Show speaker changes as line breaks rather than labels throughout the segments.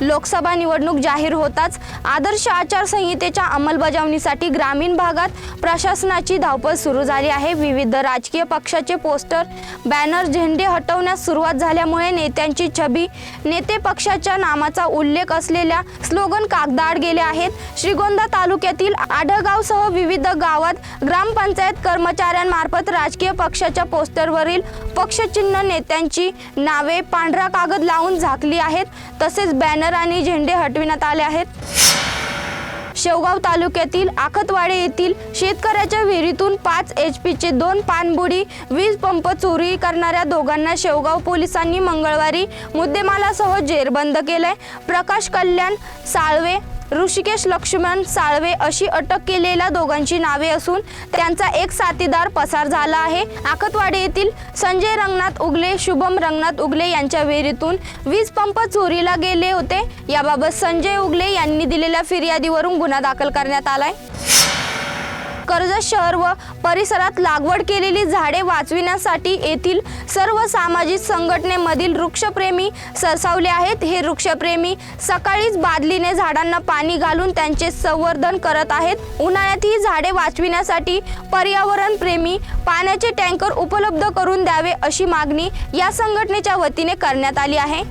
लोकसभा निवडणूक जाहीर होताच आदर्श आचारसंहितेच्या अंमलबजावणीसाठी ग्रामीण भागात प्रशासनाची धावपळ सुरू झाली आहे. विविध राजकीय पक्षाचे पोस्टर बॅनर झेंडे हटवण्यास सुरुवात झाल्यामुळे नेत्यांची छबी नेते पक्षाच्या नामाचा उल्लेख असलेल्या स्लोगन कागदाड गेले आहेत. श्रीगोंदा तालुक्यातील आढळगावसह विविध गावात ग्रामपंचायत कर्मचाऱ्यांमार्फत राजकीय पक्षाच्या पोस्टरवरील पक्षचिन्ह नेत्यांची नावे पांढरा कागद लावून झाकली आहेत. तसेच बॅनर आणि झेंडे हटविण्यात आले आहेत. शेवगाव तालुक्यातील आखतवाडे येथील शेतकऱ्याच्या विहिरीतून पाच एच पीचे दोन पाणबुडी वीज पंप चोरी करणाऱ्या दोघांना शेवगाव पोलिसांनी मंगळवारी मुद्देमालासह जेरबंद केलंय. प्रकाश कल्याण साळवे ऋषिकेश लक्ष्मण साळवे अशी अटक केलेल्या दोघांची नावे असून त्यांचा एक साथीदार पसार झाला आहे. आखतवाडी येथील संजय रंगनाथ उगले शुभम रंगनाथ उगले यांच्या विहिरीतून वीज पंप चोरीला गेले होते. याबाबत संजय उगले यांनी दिलेल्या फिर्यादीवरून गुन्हा दाखल करण्यात आलाय. कर्जत शहर व परिसरात लागवड केलेली झाडे वाचविण्यासाठी येथील सर्व सामाजिक संघटनेमधील वृक्षप्रेमी सरसावले आहेत. हे वृक्षप्रेमी सकाळीच बादलीने झाडांना पाणी घालून त्यांचे संवर्धन करत आहेत. उन्हाळ्यात ही झाडे वाचविण्यासाठी पर्यावरण प्रेमी पाण्याचे टँकर उपलब्ध करून द्यावे अशी मागणी या संघटनेच्या वतीने करण्यात आली आहे.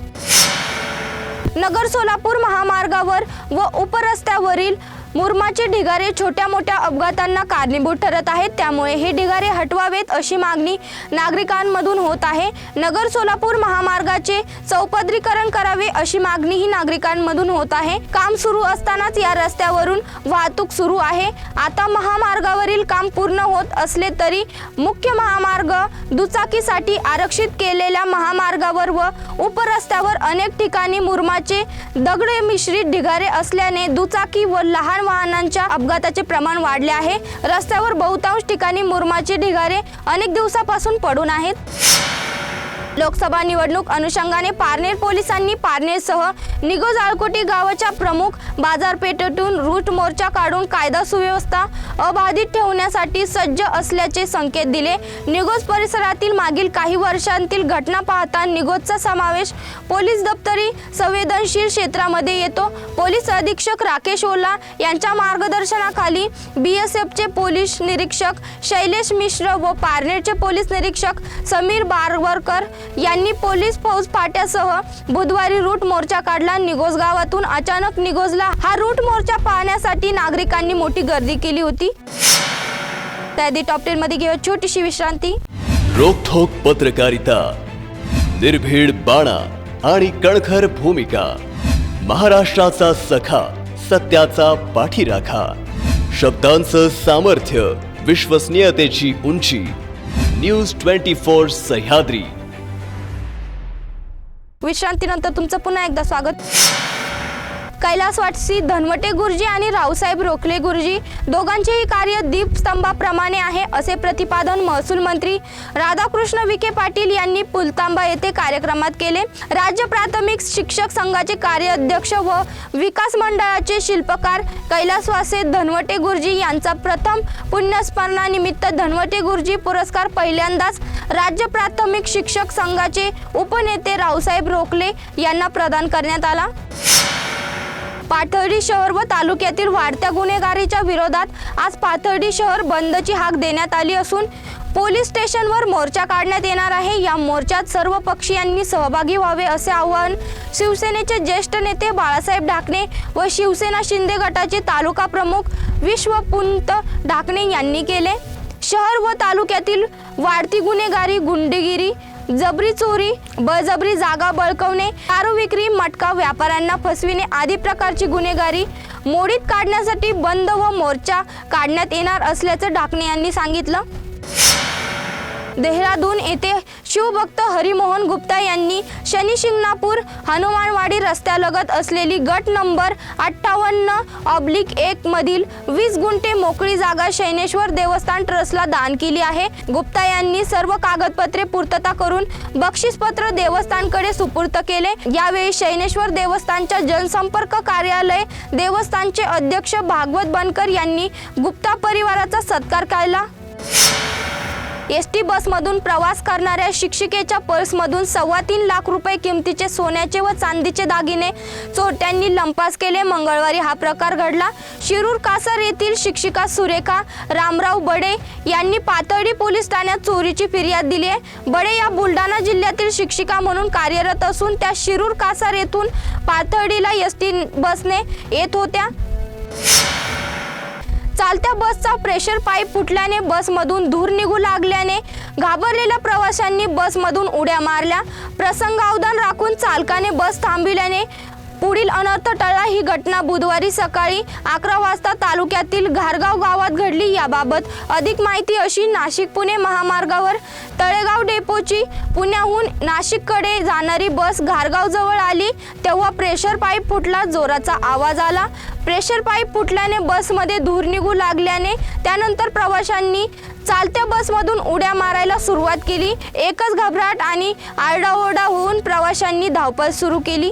नगर सोलापूर महामार्गावर व उपरस्त्यावरील मुरमाचे ढिगारे छोट्या मोठ्या अपघातांना कारणीभूत ठरत आहेत. त्यामुळे हे ढिगारे हटवावेत अशी मागणी नागरिकांमधून होत आहे. नगर सोलापूर महामार्गाचे चौपदरीकरण करावे अशी मागणीही नागरिकांमधून होत आहे. काम सुरू असतानाच या रस्त्यावरून वाहतूक सुरू आहे. आता महामार्गावरील काम पूर्ण होत असले तरी मुख्य महामार्ग दुचाकीसाठी आरक्षित केलेल्या महामार्गावर व उपरस्त्यावर अनेक ठिकाणी मुरमाचे दगडे मिश्रित ढिगारे असल्याने दुचाकी व लहान वाहनांच्या अपघाताचे प्रमाण वाढले आहे. रस्त्यावर बहुतांश ठिकाणी मुरमाचे ढिगारे अनेक दिवसापासून पडून आहेत. लोकसभा निवडणूक अनुषंगाने पारनेर पोलिसांनी पारनेरसह निगोज आळकोटी गावाच्या प्रमुख बाजारपेठेतून रूट मोर्चा काढून कायदा सुव्यवस्था अबाधित ठेवण्यासाठी सज्ज असल्याचे संकेत दिले. निगोज परिसरातील मागील काही वर्षांतील घटना पाहता निगोजचा समावेश पोलीस दप्तरी संवेदनशील क्षेत्रामध्ये येतो. पोलीस अधीक्षक राकेश ओला यांच्या मार्गदर्शनाखाली बी एस एफचे पोलीस निरीक्षक शैलेश मिश्र व पारनेरचे पोलीस निरीक्षक समीर बारवरकर यांनी पोलीस फौज फाट्यासह बुधवारी रूट मोर्चा काढला. निगोज गावातून अचानक निगोजला हा रूट मोर्चा पाहण्यासाठी नागरिकांनी मोठी गर्दी केली होती. त्याआधी टॉप टेन मध्ये घेऊया छोटीशी विश्रांती.
रोखोक पत्रकारिता निर्भीड बाणा आणि कणखर भूमिका महाराष्ट्राचा सखा सत्याचा पाठीराखा शब्दांचं सामर्थ्य विश्वसनीयतेची उंची न्यूज ट्वेंटी फोर सह्याद्री.
विश्रांतीनंतर तुमचं पुन्हा एकदा स्वागत. कैलासवासी धनवटे गुरुजी आणि रावसाहेब रोखले गुरुजी. दोघांचेही कार्य दीपस्तंभाप्रमाणे आहे असे प्रतिपादन महसूल मंत्री राधाकृष्ण विखे पाटील यांनी पुलतांबा येथे कार्यक्रमात केले. राज्य प्राथमिक शिक्षक संघाचे कार्याध्यक्ष व विकास मंडळाचे शिल्पकार कैलासवासे धनवटे गुरुजी यांचा प्रथम पुण्यस्मरणानिमित्त धनवटे गुरुजी पुरस्कार पहिल्यांदाच राज्य प्राथमिक शिक्षक संघाचे उपनेते रावसाहेब रोखले यांना प्रदान करण्यात आला. पाथर्डी शहर व तालुक्यातील वाढत्या गुन्हेगारीच्या विरोधात आज पाथर्डी शहर बंदची हाक देण्यात आली असून पोलीस स्टेशनवर मोर्चा काढण्यात येणार आहे. या मोर्चात सर्व पक्षीयांनी सहभागी व्हावे असे आवाहन शिवसेनेचे ज्येष्ठ नेते बाळासाहेब ढाकणे व शिवसेना शिंदे गटाचे तालुका प्रमुख विश्वपुंत ढाकणे यांनी केले. शहर व तालुक्यातील वाढती गुन्हेगारी गुंडगिरी जबरी चोरी बळजबरी जागा बळकवणे दारू विक्री मटका व्यापाऱ्यांना फसविणे आदी प्रकारची गुन्हेगारी मोडीत काढण्यासाठी बंद व मोर्चा काढण्यात येणार असल्याचं ढाकणे यांनी सांगितलं. देहरादून येथे शिवभक्त हरिमोहन गुप्ता यांनी शनी शिंगणापूर हनुमानवाडी रस्त्यालगत असलेली गट नंबर अठ्ठावन्न ऑब्लिक एक मधील वीस गुंठे मोकळी जागा शैनेश्वर देवस्थान ट्रस्टला दान केली आहे. गुप्ता यांनी सर्व कागदपत्रे पूर्तता करून बक्षीसपत्र देवस्थानकडे सुपूर्त केले. यावेळी शैनेश्वर देवस्थानच्या जनसंपर्क कार्यालय देवस्थानचे अध्यक्ष भागवत बनकर यांनी गुप्ता परिवाराचा सत्कार केला. एस टी बसमधून प्रवास करणाऱ्या शिक्षिकेच्या पर्समधून सव्वा तीन लाख रुपये किमतीचे सोन्याचे व चांदीचे दागिने चोरट्यांनी लंपास केले. मंगळवारी हा प्रकार घडला. शिरूर कासर येथील शिक्षिका सुरेखा रामराव बडे यांनी पातळी पोलीस ठाण्यात चोरीची फिर्याद दिली आहे. बडे या बुलढाणा जिल्ह्यातील शिक्षिका म्हणून कार्यरत असून त्या शिरूर कासार येथून पाथर्डीला एस टी बसने येत होत्या. चालत्या बसचा प्रेशर पाईप फुटल्याने बसमधून धूर निघू लागल्याने घाबरलेल्या प्रवाशांनी बसमधून उड्या मारल्या. प्रसंगावधान राखून चालकाने बस थांबविल्याने पुढील अनर्थ टळला ही घटना बुधवारी सकाळी अकरा वाजता तालुक्यातील घारगाव गावात घडली. याबाबत अधिक माहिती अशी नाशिक पुणे महामार्गावर. तळेगाव डेपोची पुण्याहून नाशिककडे जाणारी बस घारगावजवळ आली. तेव्हा प्रेशर पाईप फुटला जोराचा आवाज आला. प्रेशर पाईप फुटल्याने बसमध्ये धूर निघू लागल्याने त्यानंतर प्रवाशांनी चालत्या बसमधून उड्या मारायला सुरुवात केली. एकच घबराट आणि आरडाओरडा होऊन प्रवाशांनी धावपळ सुरू केली.